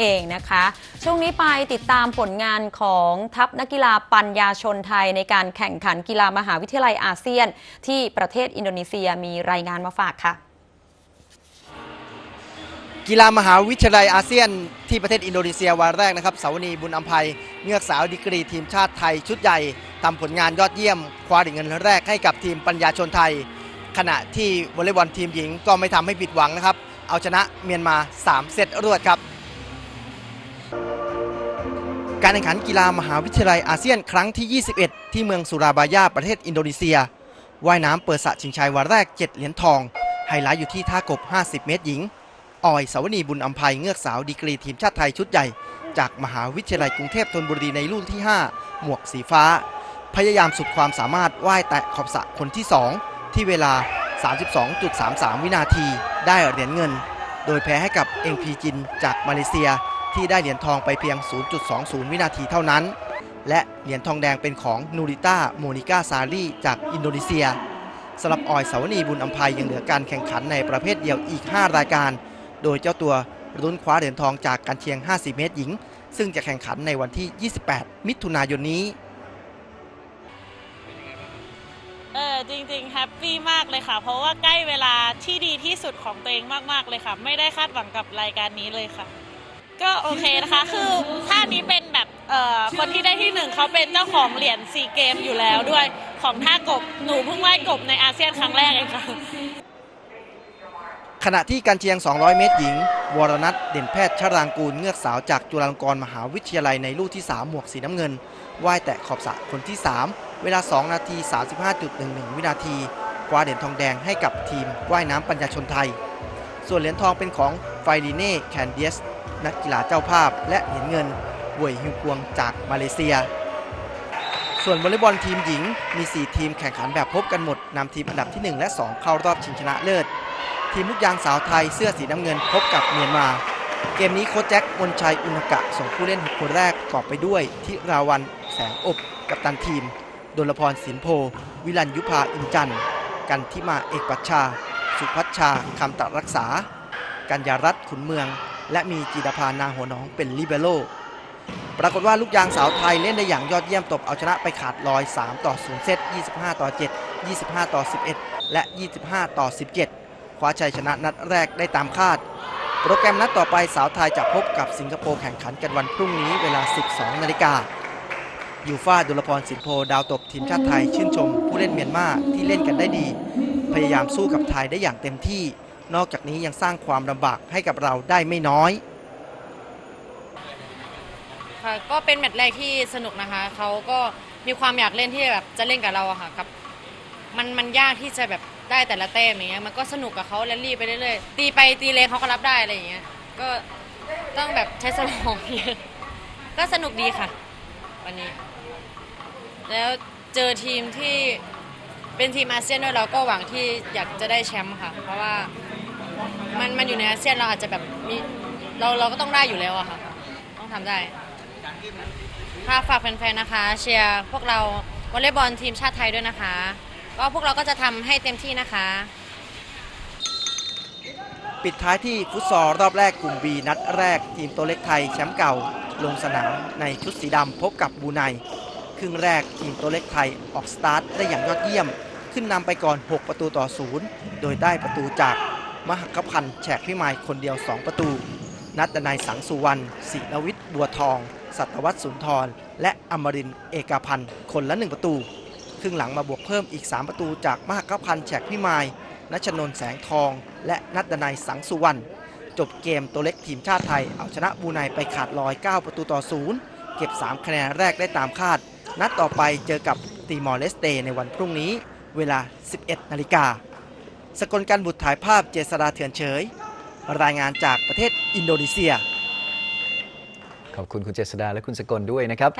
เองนะคะ ช่วงนี้ไปติดตามผลงานของทัพนักกีฬาปัญญาชนไทยในการแข่งขันกีฬามหาวิทยาลัยอาเซียน ที่ประเทศอินโดนีเซียมีรายงานมาฝากค่ะ กีฬามหาวิทยาลัยอาเซียน ที่ประเทศอินโดนีเซียวันแรกนะครับสาวนีบุญอัมภัยเงือกสาวดีกรีทีมชาติไทยชุดใหญ่ทำผลงานยอดเยี่ยม คว้าเหรียญเงินแรกให้กับทีมปัญญาชนไทย ขณะที่วอลเลย์บอลทีมหญิงก็ไม่ทำให้ผิดหวังนะครับเอาชนะเมียนมา 3 เซตรวดครับ การแข่งขันกีฬามหาวิทยาลัยอาเซียนครั้งที่ 21 ที่เมืองสุราบายาประเทศอินโดนีเซีย ว่ายน้ำเปิดสระชิงชัยวันแรก 7 เหรียญทอง ไฮไลท์อยู่ที่ท่ากบ 50 เมตรหญิง ออยสาวนีบุญอัมภัยเงือกสาวดีกรีทีมชาติไทยชุดใหญ่ จากมหาวิทยาลัยกรุงเทพธนบุรีในรุ่นที่ 5 หมวกสีฟ้า พยายามสุดความสามารถว่ายแตะขอบสระคนที่ 2 ที่เวลา 32.33 วินาที ได้เหรียญเงิน โดยแพ้ให้กับเอ็งพีจินจากมาเลเซีย ที่ได้เหรียญทองไปเพียง 0.20 วินาทีเท่านั้น และเหรียญทองแดงเป็นของนูริต้าโมนิก้าซารีจากอินโดนีเซียสำหรับออยสาวนีบุญอัมภัยยังเหลือการแข่งขันในประเภทเดียวอีก 5 รายการ โดยเจ้าตัวรุ้นคว้าเหรียญทองจากการเชียง 50 เมตรหญิง ซึ่งจะแข่งขันในวันที่ 28 มิถุนายนนี้เออจริงๆแฮปปี้มากเลยค่ะ เพราะว่าใกล้เวลาที่ดีที่สุดของตัวเองมากๆเลยค่ะ ไม่ได้คาดหวังกับรายการนี้เลยค่ะ ก็โอเคนะคะ คือท่านี้เป็นแบบเอ่อคนที่ได้ที่หนึ่งเขาเป็นเจ้าของเหรียญซีเกมอยู่แล้วด้วยของท่ากบหนูเพิ่งไหว้กบในอาเซียนครั้งแรกเองค่ะ ขณะที่การเชียง 200 เมตรหญิง วรนัทเด่นแพทย์ชรางกูลเงือกสาวจากจุฬาลงกรณ์มหาวิทยาลัยในลูกที่ 3 หมวกสีน้ำเงินว่ายแตะขอบสระคนที่ 3 เวลา 2 นาที 35.11 วินาทีคว้าเหรียญทองแดงให้กับทีมว่ายน้ำปัญญาชนไทย ส่วนเหรียญทองเป็นของไฟรีเน่แคนเดียส นักกีฬาเจ้าภาพ และเหรียญเงินหวยฮิวกวงจากมาเลเซีย ส่วนวอลเลย์บอลทีมหญิงมี 4 ทีมแข่งขันแบบพบกันหมดนำทีมอันดับที่ 1 และ 2 เข้ารอบชิงชนะเลิศ ทีมลูกยางสาวไทยเสื้อสีน้ำเงินพบกับเมียนมา เกมนี้โค้ชแจ็คมนชัยอุณกะส่งผู้เล่น 6 คนแรกประกอบไปด้วยทิราวันแสงอบกับตันทีมดลพรสินโพ วิลันยุพาอินจันทร์ กันทิมาเอกปัชชา สุพัชชาคำตะรักษา กัญญารัตน์ขุนเมือง และมีจิตพานาหัวน้องเป็นลิเบโรปรากฏว่าลูกยางสาวไทยเล่นได้อย่างยอดเยี่ยมตบเอาชนะไปขาดลอย 3 ต่อ 0 เซต 25 ต่อ 7 25 ต่อ 11 และ 25 ต่อ 17 คว้าชัยชนะนัดแรกได้ตามคาด โปรแกรมนัดต่อไปสาวไทยจะพบกับสิงคโปร์แข่งขันกันวันพรุ่งนี้เวลา 12 นาฬิกายูฟ่าดุลพรสินโพดาวตบทีมชาติไทยชื่นชม ผู้เล่นเมียนมาที่เล่นกันได้ดี พยายามสู้กับไทยได้อย่างเต็มที่ นอกจากนี้ยังสร้างความลำบากให้กับเราได้ไม่น้อย ค่ะก็เป็นแมตช์แรกที่สนุกนะคะเขาก็มีความอยากเล่นที่แบบจะเล่นกับเราอะค่ะกับมันมันยากที่จะแบบได้แต่ละแต้มอย่างเงี้ยมันก็สนุกกับเขาแรลลี่ไปเรื่อยๆตีไปตีเลยเขาก็รับได้อะไรอย่างเงี้ยก็ต้องแบบใช้สมองเยอะก็สนุกดีค่ะ วันนี้ แล้วเจอทีมที่เป็นทีมอาเซียนด้วยเราก็หวังที่อยากจะได้แชมป์ค่ะ เพราะว่า มันมันอยู่ในอาเซียนเราอาจจะแบบมีเราเราก็ต้องได้อยู่แล้วอะค่ะ ต้องทำได้ ค่ะฝากแฟนๆนะคะ เชียร์พวกเราวอลเลย์บอลทีมชาติไทยด้วยนะคะ ก็พวกเราก็จะทำให้เต็มที่นะคะ ปิดท้ายที่ฟุตซอลรอบแรกกลุ่ม B นัดแรกทีมตัวเล็กไทยแชมป์เก่า ลงสนามในชุดสีดำพบกับบูไนครึ่งแรกทีมตัวเล็กไทยออกสตาร์ทได้อย่างยอดเยี่ยม ขึ้นนำไปก่อน 6 ประตูต่อศูนย์โดยได้ประตูจาก มหกพันธ์แฉกพิมายคนเดียว 2 ประตู นัดดนัยสังสุวรรณศินวิทย์บัวทอง สัตวัตสุนทร และอมรินเอกพันธ์คนละ 1 ประตูครึ่งหลังมาบวกเพิ่มอีก 3 ประตูจากมหกพันธ์แฉกพิมายนัชนนท์แสงทอง และนัดดนัยสังสุวรรณจบเกมตัวเล็กทีมชาติไทย เอาชนะบูไนไปขาดลอย 9 ประตูต่อศูนย์เก็บ 3 คะแนนแรกได้ตามคาด นัดต่อไปเจอกับตีมอร์เลสเตในวันพรุ่งนี้ เวลา 11 นาฬิกา สกลการบุตรถ่ายภาพเจษดาเถื่อนเฉย รายงานจากประเทศอินโดนีเซีย ขอบคุณคุณเจษดาและคุณสกลด้วยนะครับ